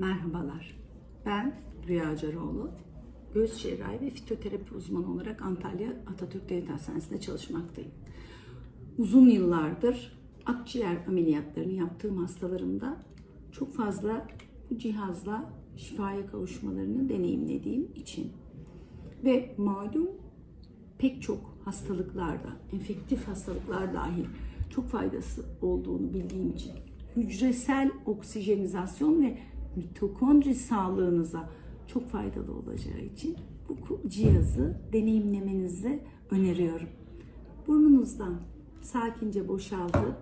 Merhabalar. Ben Rüya Acaroğlu. Göğüs cerrahi ve fitoterapi uzmanı olarak Antalya Atatürk Devlet Hastanesi'nde çalışmaktayım. Uzun yıllardır akciğer ameliyatlarını yaptığım hastalarımda çok fazla bu cihazla şifaya kavuşmalarını deneyimlediğim için ve malum pek çok hastalıklarda, enfektif hastalıklar dahil çok faydası olduğunu bildiğim için hücresel oksijenizasyon ve mitokondri sağlığınıza çok faydalı olacağı için bu cihazı deneyimlemenizi öneriyorum. Burnunuzdan sakince boşaltıp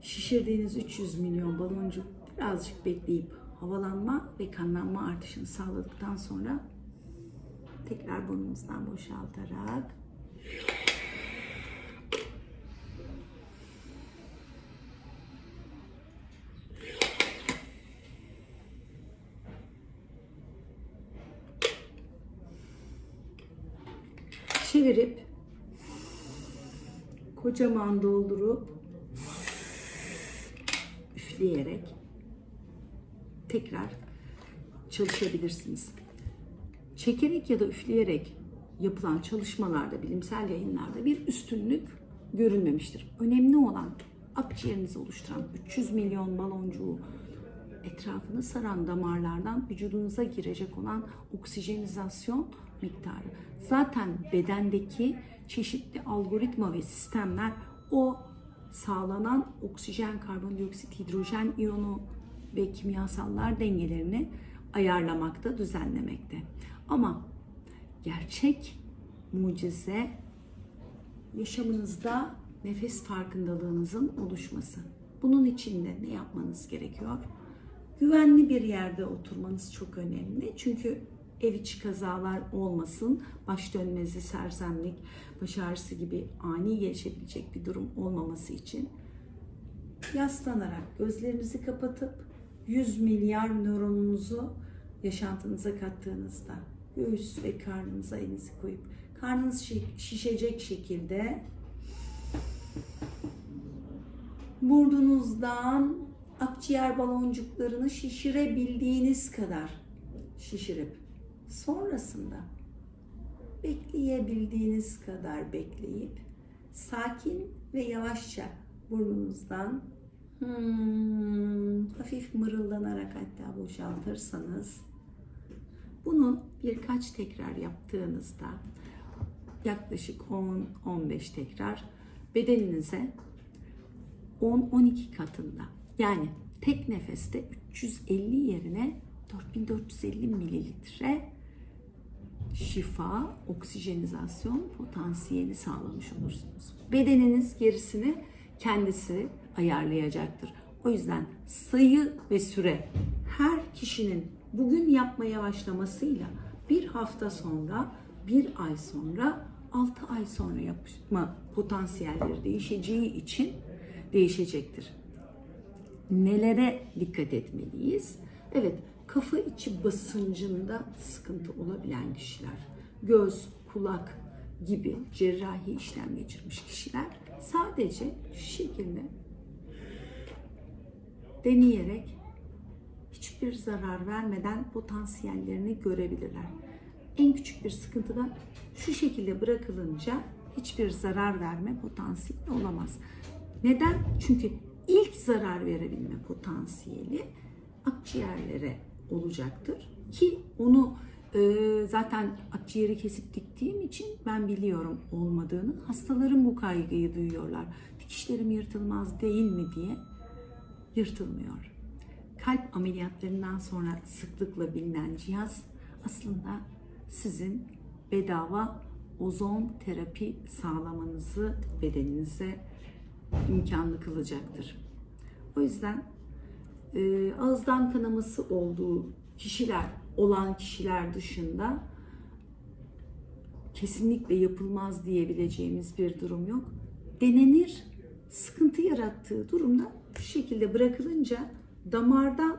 şişirdiğiniz 300 milyon baloncuk birazcık bekleyip havalanma ve kanlanma artışını sağladıktan sonra tekrar burnumuzdan boşaltarak çevirip kocaman doldurup üfleyerek tekrar çalışabilirsiniz. Çekerek ya da üfleyerek yapılan çalışmalarda, bilimsel yayınlarda bir üstünlük görülmemiştir. Önemli olan akciğerinizi oluşturan 300 milyon baloncuğu etrafını saran damarlardan vücudunuza girecek olan oksijenizasyon miktarı. Zaten bedendeki çeşitli algoritma ve sistemler o sağlanan oksijen, karbondioksit, hidrojen iyonu ve kimyasallar dengelerini ayarlamakta, düzenlemekte. Ama gerçek mucize yaşamınızda nefes farkındalığınızın oluşması. Bunun için de ne yapmanız gerekiyor? Güvenli bir yerde oturmanız çok önemli. Çünkü ev içi kazalar olmasın, baş dönmesi, sersemlik, baş ağrısı gibi ani gelişebilecek bir durum olmaması için yaslanarak gözlerinizi kapatıp 100 milyar nöronunuzu yaşantınıza kattığınızda göğüs ve karnınıza elinizi koyup karnınız şişecek şekilde burnunuzdan akciğer baloncuklarını şişirebildiğiniz kadar şişirip sonrasında bekleyebildiğiniz kadar bekleyip sakin ve yavaşça burnunuzdan hmm, hafif mırıldanarak hatta boşaltırsanız bunu birkaç tekrar yaptığınızda yaklaşık 10-15 tekrar bedeninize 10-12 katında yani tek nefeste 350 yerine 4450 mililitre şifa, oksijenizasyon potansiyeli sağlamış olursunuz. Bedeniniz gerisini kendisi ayarlayacaktır. O yüzden sayı ve süre her kişinin bugün yapmaya başlamasıyla bir hafta sonra, bir ay sonra, altı ay sonra yapma potansiyelleri değişeceği için değişecektir. Nelere dikkat etmeliyiz? Evet, kafa içi basıncında sıkıntı olabilen kişiler, göz, kulak gibi cerrahi işlem geçirmiş kişiler sadece şu şekilde deneyerek hiçbir zarar vermeden potansiyellerini görebilirler. En küçük bir sıkıntı da şu şekilde bırakılınca hiçbir zarar verme potansiyeli olamaz. Neden? Çünkü ilk zarar verebilme potansiyeli akciğerlere olacaktır. Ki onu e, zaten akciğeri kesip diktiğim için ben biliyorum olmadığını. Hastalarım bu kaygıyı duyuyorlar. Dikişlerim yırtılmaz değil mi diye yırtılmıyor. Kalp ameliyatlarından sonra sıklıkla bilinen cihaz aslında sizin bedava ozon terapi sağlamanızı bedeninize imkanlı kılacaktır. O yüzden e, ağızdan kanaması olduğu kişiler olan kişiler dışında kesinlikle yapılmaz diyebileceğimiz bir durum yok. Denenir, sıkıntı yarattığı durumda şu şekilde bırakılınca damardan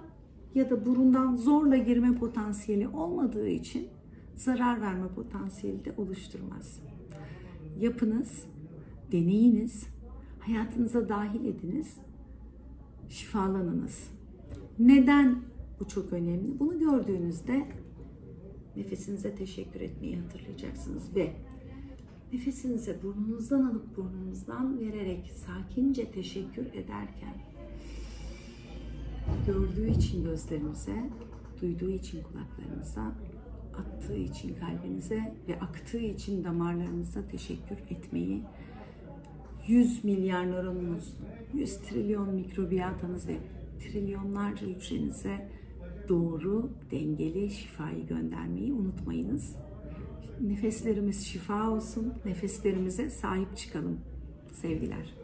ya da burundan zorla girme potansiyeli olmadığı için zarar verme potansiyeli de oluşturmaz. yapınız, deneyiniz, hayatınıza dahil ediniz, şifalanınız. Neden bu çok önemli? Bunu gördüğünüzde nefesinize teşekkür etmeyi hatırlayacaksınız ve nefesinize burnunuzdan alıp burnunuzdan vererek sakince teşekkür ederken gördüğü için gözlerinize, duyduğu için kulaklarınıza, attığı için kalbinize ve aktığı için damarlarınıza teşekkür etmeyi 100 milyar nöronunuz, 100 trilyon mikrobiyatanız ve trilyonlarca hücrenize doğru dengeli şifayı göndermeyi unutmayınız. Nefeslerimiz şifa olsun. Nefeslerimize sahip çıkalım. Sevgiler.